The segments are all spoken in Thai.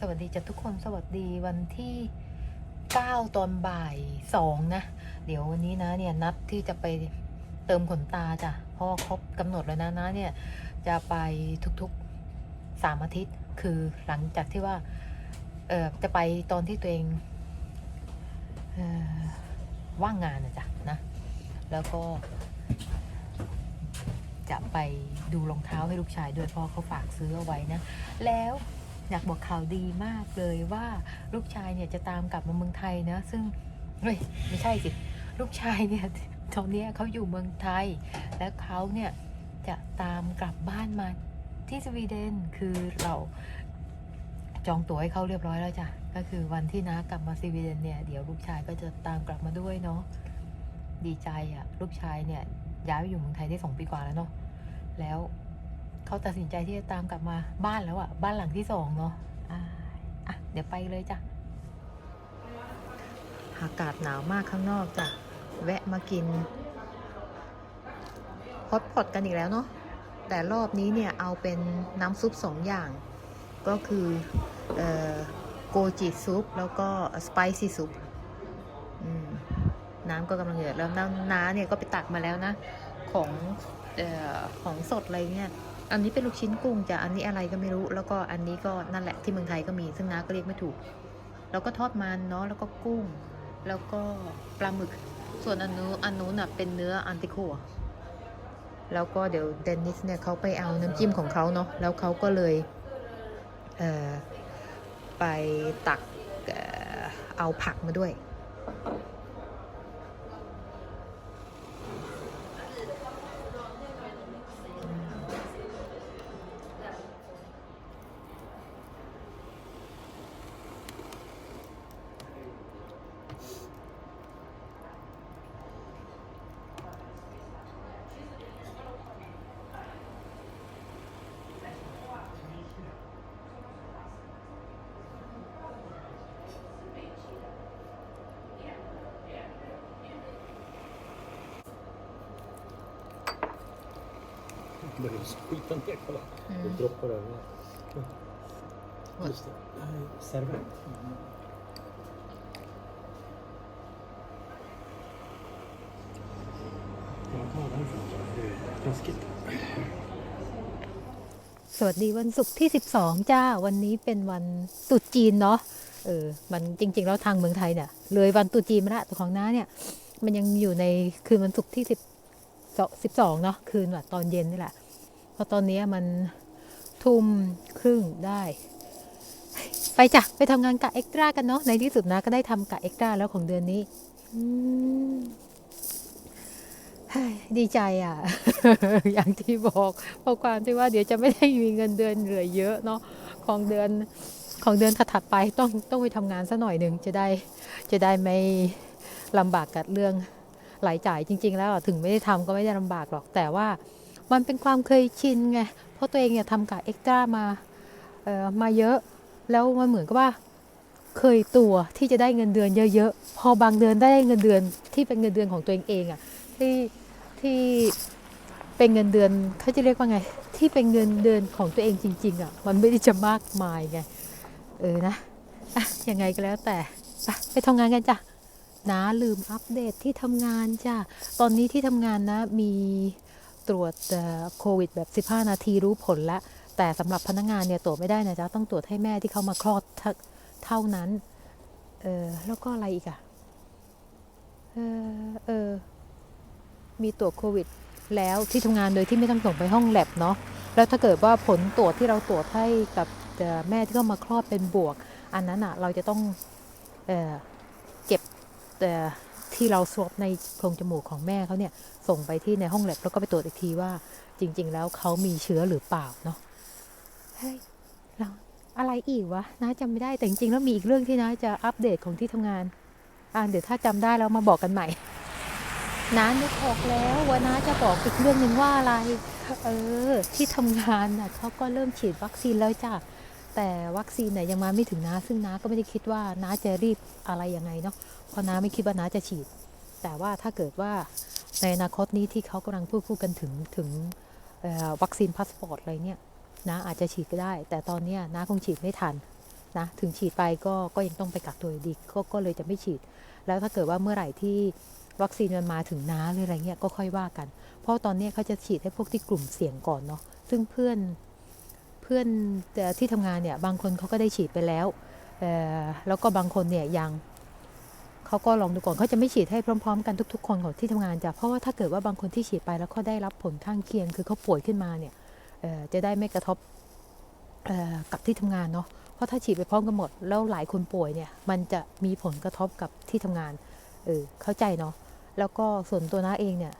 สวัสดีจ้ะทุกคนสวัสดีวันที่ 9 ตอนบ่าย2นะ เดี๋ยววันนี้นะเนี่ยนัดที่จะไปเติมขนตาจ้ะเพราะว่าครบกำหนดแล้วนะนะเนี่ยจะไปทุกๆ3อาทิตย์ คือหลังจากที่ว่าเออจะไปตอนที่ตัวเองเออว่างงานนะจ๊ะนะแล้วก็ จะไปดูรองเท้าให้ลูกชายด้วยเพราะเขาฝากซื้อเอาไว้นะ แล้ว อยากบอกข่าวดีมากเลยว่าลูกชายเนี่ยจะตามกลับมาเมืองไทยนะ ซึ่งเฮ้ยไม่ใช่สิ ลูกชายเนี่ยตอนนี้เขาอยู่เมืองไทย แล้วเขาเนี่ยจะตามกลับบ้านมาที่สวีเดนคือเราจองตั๋วให้เขาเรียบร้อยแล้วจ้ะ ก็คือวันที่น้ากลับมาสวีเดนเนี่ยเดี๋ยวลูกชายก็จะตามกลับมาด้วยเนาะดีใจอะ่ะ ลูกชายเนี่ยย้ายไปอยู่เมืองไทยได้สองปีกว่าแล้วเนาะแล้ว เขาตัดสินใจที่จะตามกลับมาบ้านแล้วอะ่ะบ้านหลังที่สองเนาะอ่าอะเดี๋ยวไปเลยจ้ะอากาศหนาวมากข้างนอกจ้ะแวะมากินฮอตพอตกันอีกแล้วเนาะแต่รอบนี้เนี่ยเอาเป็นน้ำซุปสองอย่าง ก็คือเอ่อโกจิซุปแล้วก็สไปซี่ซุปน้ำก็กำลังเดือดแล้วน้ำน้าเนี่ยก็ไปตักมาแล้วนะ ของเอ่อของสดอะไรเนี่ย อันนี้เป็นลูกชิ้นกุ้งจ้ะอันนี้อะไรก็ไม่รู้ แล้วก็อันนี้ก็นั่นแหละที่เมืองไทยก็มีซึ่งน้าก็เรียกไม่ถูก แล้วก็ทอดมันเนาะแล้วก็กุ้ง แล้วก็ปลาหมึก ส่วนอันนู้นอันนู้นน่ะเป็นเนื้ออันติโคแล้วก็เดี๋ยวเดนนิสเนี่ยเขาไปเอาน้ำจิ้มของเขาเนาะแล้วเขาก็เลยเอ่อไปตักเอาผักมาด้วย Börjar skita ner, kolla. Mm. Det droppar över. Vad? Just det. Nej, servett. Kan man ta därifrån? Det är taskigt. สวัสดีวันศุกร์ที่ 12 จ้า วันนี้เป็นวันตรุษจีนเนาะเออมันจริง ๆ แล้วทางเมืองไทยเนี่ยเลยวันตรุษจีนมาละแต่ของน้าเนี่ย มันยังอยู่ในคืนวันศุกร์ที่10 12เนาะคืนแบบตอนเย็นนี่แหละ เพราะตอนนี้มันทุ่มครึ่งได้ ไปจ้ะ ไปทำงานกะเอ็กตร้ากันเนาะในที่สุดนะก็ได้ทำกะเอ็กตร้าแล้วของเดือนนี้ดีใจอะ อย่างที่บอกเพราะความที่ว่าเดี๋ยวจะไม่ได้มีเงินเดือนเหลือเยอะเนาะของเดือนของเดือนถัดไปต้องต้องไปทำงานซะหน่อยหนึ่งจะได้จะได้ไม่ลำบากกับเรื่องหลายจ่ายจริง ๆ แล้วถึงไม่ได้ทำก็ไม่ได้ลำบากหรอกแต่ว่า มันเป็นความเคยชินไง เพราะตัวเองเนี่ยทำกับเอ็กซ์ตร้ามาเอ่อมาเยอะ แล้วมันเหมือนกับว่าเคยตัวที่จะได้เงินเดือนเยอะๆ พอบางเดือนได้เงินเดือนที่เป็นเงินเดือนของตัวเองเองอะที่ที่เป็นเงินเดือนเขาจะเรียกว่าไง ที่เป็นเงินเดือนของตัวเองจริงๆอะมันไม่ได้จะมากมายไง เออนะอะยังไงก็แล้วแต่ไปไปทำงานกันจ้ะนะลืมอัปเดตที่ทำงานจ้ะ ตอนนี้ที่ทำงานนะมี ตรวจโควิดแบบ 15 นาทีรู้ผลแล้วแต่สำหรับพนักงานเนี่ยตรวจไม่ได้นะจ๊ะต้องตรวจให้แม่ที่เขามาคลอดเท่านั้นเออแล้วก็อะไรอีกอะเออเออมีตรวจโควิด แล้วที่ทำงานโดยที่ไม่ต้องส่งไปห้องแลบเนาะแล้วถ้าเกิดว่าผลตรวจที่เราตรวจให้กับแม่ที่เข้ามาคลอดเป็นบวก อันนั้นอะเราจะต้องเออเก็บเอ่อ ที่เราสวอปในโพรงจมูกของแม่เขาเนี่ยส่งไปที่ในห้องแลบแล้วก็ไปตรวจอีกทีว่า จริง ๆ แล้วเขามีเชื้อหรือเปล่าเนาะเฮ้ยเราอะไรอีกวะน้าจำไม่ได้แต่จริงๆแล้วมีอีกเรื่องที่น้าจะอัปเดตของที่ทำงานอ่าเดี๋ยวถ้าจำได้แล้วมาบอกกันใหม่น้านึกออกแล้วว่าน้าจะบอกอีกเรื่องหนึ่งว่าอะไร เออ ที่ทำงานน่ะเขาก็เริ่มฉีดวัคซีนแล้วจ้ะ แต่วัคซีนเนี่ยยังมาไม่ถึงน้าซึ่งน้าก็ไม่ได้คิดว่าน้าจะรีบอะไรยังไงเนาะเพราะน้าไม่คิดว่าน้าจะฉีด แต่ว่าถ้าเกิดว่าในอนาคตนี้ที่เขากำลังพูดพูดกันถึงถึงวัคซีนพาสปอร์ตอะไรเนี่ยน้าอาจจะฉีดก็ได้ แต่ตอนนี้น้าคงฉีดไม่ทันนะถึงฉีดไปก็ก็ยังต้องไปกักตัวอยู่ดีก็ก็เลยจะไม่ฉีด แล้วถ้าเกิดว่าเมื่อไหร่ที่วัคซีนมันมาถึงน้าหรืออะไรเงี้ยก็ค่อยว่ากัน เพราะตอนนี้เขาจะฉีดให้พวกที่กลุ่มเสี่ยงก่อนเนาะซึ่งเพื่อน เพื่อนที่ทำงานเนี่ยบางคนเขาก็ได้ฉีดไปแล้วแล้วก็บางคนเนี่ยยังเขาก็ลองดูก่อนเขาจะไม่ฉีดให้พร้อม ๆ กันทุก ๆ คนของที่ทำงานจ้ะเพราะว่าถ้าเกิดว่าบางคนที่ฉีดไปแล้วเขาได้รับผลข้างเคียง คือเขาป่วยขึ้นมาเนี่ยจะได้ไม่กระทบกับที่ทำงานเนาะเพราะถ้าฉีดไปพร้อมกันหมด แล้วหลายคนป่วยเนี่ยมันจะมีผลกระทบกับที่ทำงานเออเข้าใจเนาะแล้วก็ส่วนตัวน้าเองเนี่ย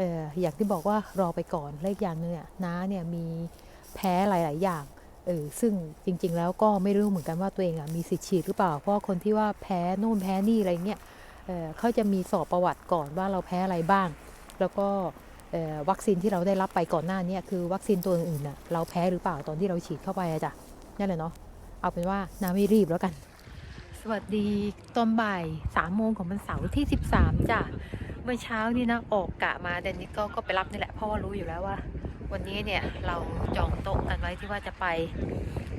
อออย่างที่บอกว่ารอไปก่อนและอีกอย่างนึงเนี่ยน้าเนี่ยมี แพ้หลาย ๆ อย่างเออซึ่งจริง ๆ แล้วก็ไม่รู้เหมือนกันว่าตัวเองอะมีสิทธิ์ฉีดหรือเปล่า เพราะว่าคนที่ว่าแพ้นู่นแพ้นี่อะไรเงี้ยเออเขาจะมีสอบประวัติก่อนว่าเราแพ้อะไรบ้าง แล้วก็เออวัคซีนที่เราได้รับไปก่อนหน้านี้คือวัคซีนตัวอื่นๆน่ะเราแพ้หรือเปล่าตอนที่เราฉีดเข้าไปอะจ้ะนั่นแหละเนาะเอาเป็นว่าน้าไม่รีบแล้วกัน สวัสดีตอนบ่ายสามโมงของวันเสาร์ที่ 13จ้ะเมื่อเช้านี่นะออกกะมาแต่นี้ก็ก็ไปรับนี่แหละเพราะว่ารู้อยู่แล้วว่า วันนี้เนี่ยเราจองโต๊ะกันไว้ที่ว่าจะไป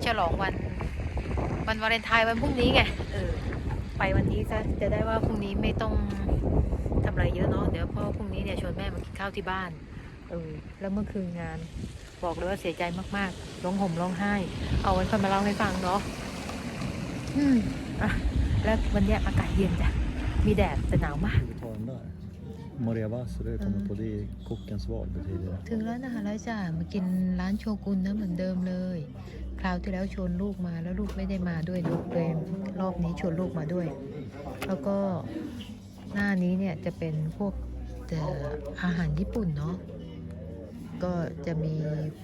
ฉลองวันวันวาเลนไทน์วันพรุ่งนี้ไงเออไปวันนี้ซะจะได้ว่าพรุ่งนี้ไม่ต้องทำอะไรเยอะเนาะเดี๋ยวพ่อพรุ่งนี้เนี่ยชวนแม่มากินข้าวที่บ้านเออแล้วเมื่อคืนงาน บอกเลยว่าเสียใจมากๆร้องห่มร้องไห้ เอาไว้ค่อยมาเล่าให้ฟังเนาะอืมอะแล้ววันเนี้ยอากาศเย็นจ้ะมีแดดแต่หนาวมาก Ta den där. Maria Vasser, jag kommer på det i kockens val betyder det. ถึงร้านอาหารแล้วจ้ะมากินร้านโชกุนนะเหมือนเดิมเลย คราวที่แล้วชวนลูกมาแล้วลูกไม่ได้มาด้วยลูกเลยรอบนี้ชวนลูกมาด้วย แล้วก็หน้านี้เนี่ยจะเป็นพวกแต่อาหารญี่ปุ่นเนาะก็จะมี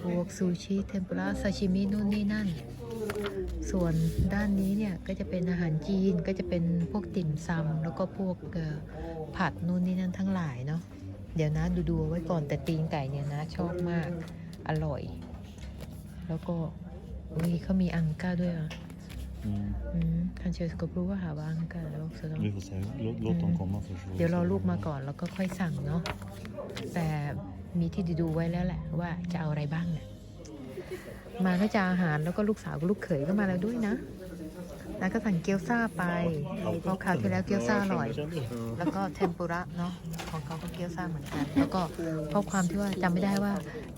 พวกซูชิเทมปุระซาชิมินู่นนี่นั่น ส่วนด้านนี้เนี่ยก็จะเป็นอาหารจีนก็จะเป็นพวกติ่มซำแล้วก็พวกเอ่อผัดนู่นนี่นั่นทั้งหลายเนาะเดี๋ยวนะดูดูๆไว้ก่อนแต่ตีนไก่เนี่ยนะชอบมากอร่อย แล้วก็อุ้ยเขามีอังก้าด้วยอะ Mm. อืมคันเชสก็รู้ว่าหาว่าอังก้าแล้ว så de- Vi får se, låt, låt dem komma först. เดี๋ยวรอลูกมาก่อนแล้วก็ค่อยสั่งเนาะแต่มีที่ดูๆไว้แล้วแหละว่าจะเอาอะไรบ้างเนี่ย มาก็จะอาหารแล้วก็ลูกสาวกับลูกเขยก็มาแล้วด้วยนะ แล้วก็สั่งเกี๊ยวซ่าไปเพราะคราวที่แล้วเกี๊ยวซ่าอร่อย แล้วก็เทมปุระเนาะของเขาก็เกี๊ยวซ่าเหมือนกัน แล้วก็เพราะความที่ว่าจำไม่ได้ว่า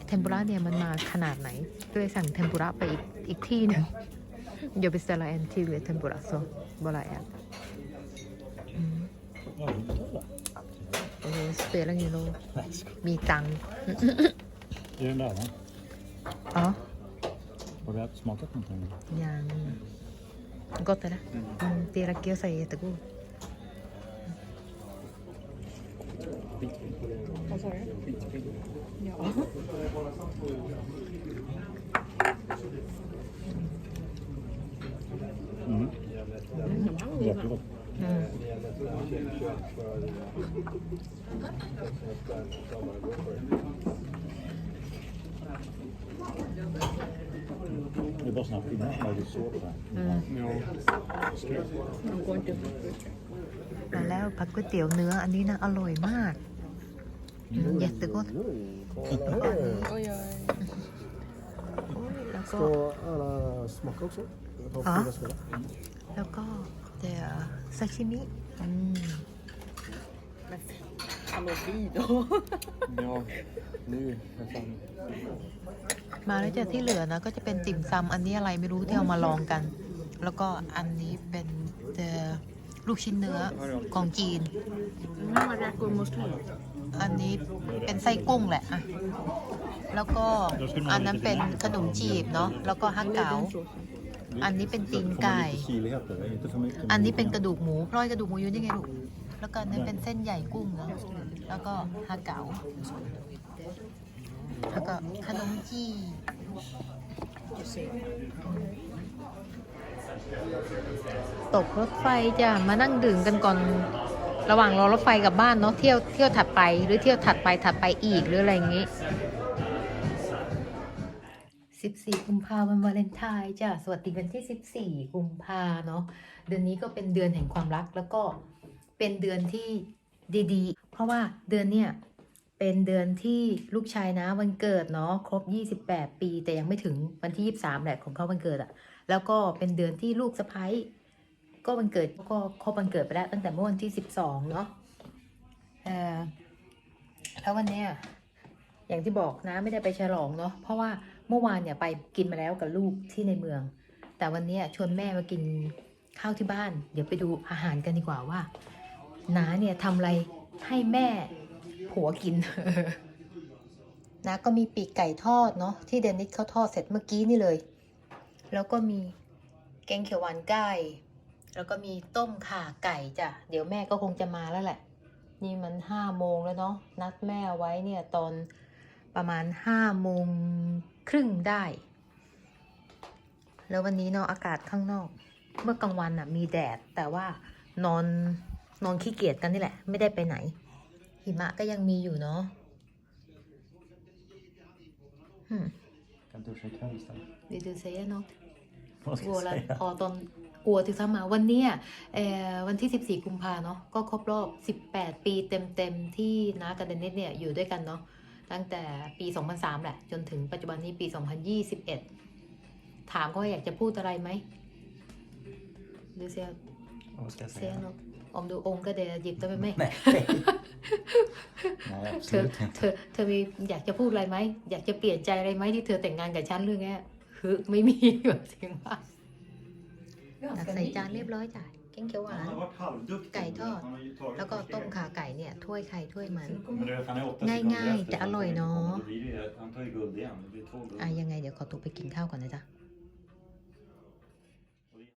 เทมปุระเนี่ยมันมาขนาดไหนก็เลยสั่งเทมปุระไปอีกอีกที่หนึ่งเดี๋ยวไปสละแอนที่เหลือเทมปุระโซบลายอะ Ja, kolla. โอ้โหสเปรย์แล้วไงโล Nej, jag skojar. มีตังค์ Det är den där va? อ๋อ Har du ätit- smakat någonting? ยังก็แต่ละอืมตีระเกียวใส่ตะกู Mm. Jättegott. อืม Det är bara såna här fina smörgåstårtor. อืมมาแล้วผัดก๋วยเตี๋ยวเนื้ออันนี้นะอร่อยมากอืม jättegott แล้วก็ Ska alla smaka också? Ta Ja. fyra små. แล้วก็เดี๋ยวซาชิมิอืม Ja, nu är fan... มาแล้วจะที่เหลือนะก็จะเป็นติ่มซำอันนี้อะไรไม่รู้ที่เอามาลองกัน แล้วก็อันนี้เป็นเอ่อลูกชิ้นเนื้อของจีนอันนี้เป็นไส้กุ้งแหละอะแล้วก็อันนั้นเป็นขนมจีบเนาะแล้วก็ฮักเก๋า อันนี้เป็นตีน Får man ไก่ lite syrligheter, inte för mycket. อันนี้เป็นกระดูกหมูพลอยกระดูกหมูอยู่นี่ไงลูก แล้วก็อันนั้นเป็นเส้นใหญ่กุ้งเนาะแล้วก็ฮาเก๋าแล้วก็ขนมจีตกรถไฟจะมานั่งดื่มกันก่อนระหว่างรอรถไฟกลับบ้านเนาะเที่ยวเที่ยวถัดไปหรือเที่ยวถัดไปถัดไปอีกหรืออะไรอย่างงี้14 กุมภาพันธ์วาเลนไทน์จ้ะสวัสดีวันที่ 14 กุมภาเนาะเดือนนี้ก็เป็นเดือนแห่งความรักแล้วก็ เป็นเดือนที่ดีๆ เพราะว่าเดือนเนี้ยเป็นเดือนที่ลูกชายนะวันเกิดเนาะครบ 28 ปี แต่ยังไม่ถึงวันที่ 23แหละของเขาวันเกิดอะแล้วก็เป็นเดือนที่ลูกสะพ้ยก็วันเกิดก็ครบวันเกิดไปแล้วตั้งแต่เมื่อวันที่สิบสองเนาะเออแล้ววันเนี้ยอย่างที่บอกนะไม่ได้ไปฉลองเนาะเพราะว่าเมื่อวานเนี่ยไปกินมาแล้วกับลูกที่ในเมือง แต่วันเนี้ยชวนแม่มากินข้าวที่บ้าน เดี๋ยวไปดูอาหารกันดีกว่าว่า น้าเนี่ยทำอะไรให้แม่ผัวกินนะก็มีปีกไก่ทอดเนาะที่เดนิสเขาทอดเสร็จเมื่อกี้นี่เลย แล้วก็มีแกงเขียวหวานไก่ แล้วก็มีต้มข่าไก่จ้ะ เดี๋ยวแม่ก็คงจะมาแล้วแหละ นี่มันห้าโมงแล้วเนาะนัดแม่ไว้เนี่ยตอนประมาณห้าโมงครึ่งได้ แล้ววันนี้เนาะอากาศข้างนอก เมื่อกลางวันอะมีแดดแต่ว่านอน นอนขี้เกียจกันนี่แหละ ไม่ได้ไปไหน หิมะก็ยังมีอยู่เนาะอืม Kan duscha ikväll istället. Vill du säga något? Vad ska กลัว jag แล้ว säga? พอตอนกลัวที่เข้ามาวันเนี้ยเอ่อวันที่ 14 กุมภาเนาะก็ครบรอบ 18 ปีเต็มๆ ที่น้ากับเดนนิสเนี่ยอยู่ด้วยกันเนาะตั้งแต่ปี 2003 แหละ จนถึงปัจจุบันนี้ปี 2021 ถามเขาว่าอยากจะพูดอะไรไหมหรือเซีย Vad ska jag เซีย säga? นก อมดูองค์ก็เดยวหยิบตัวไปไหม Nej. Nej, เธอ absolut เธ inte. อ เธอมีอยากจะพูดอะไรไหม อยากจะเปลี่ยนใจอะไรไหมที่เธอแต่งงานกับฉันเรื่องเงี้ยคือไม่มีแบบจริงว่าตักใส่จานเรียบร้อยจ้ะแกงเขียวหวานไก่ทอดแล้วก็ต้มขาไก่เนี่ยถ้วยใครถ้วยมัน Men du vet, han är åtta Nej, sekunder nej, efter, det är så han tar alloy, ju- nå. Då blir det ju- Han tar ju guld igen. Det blir två guld. อะยังไงเดี๋ยวขอตัวไปกินข้าวก่อนนะจ๊ะ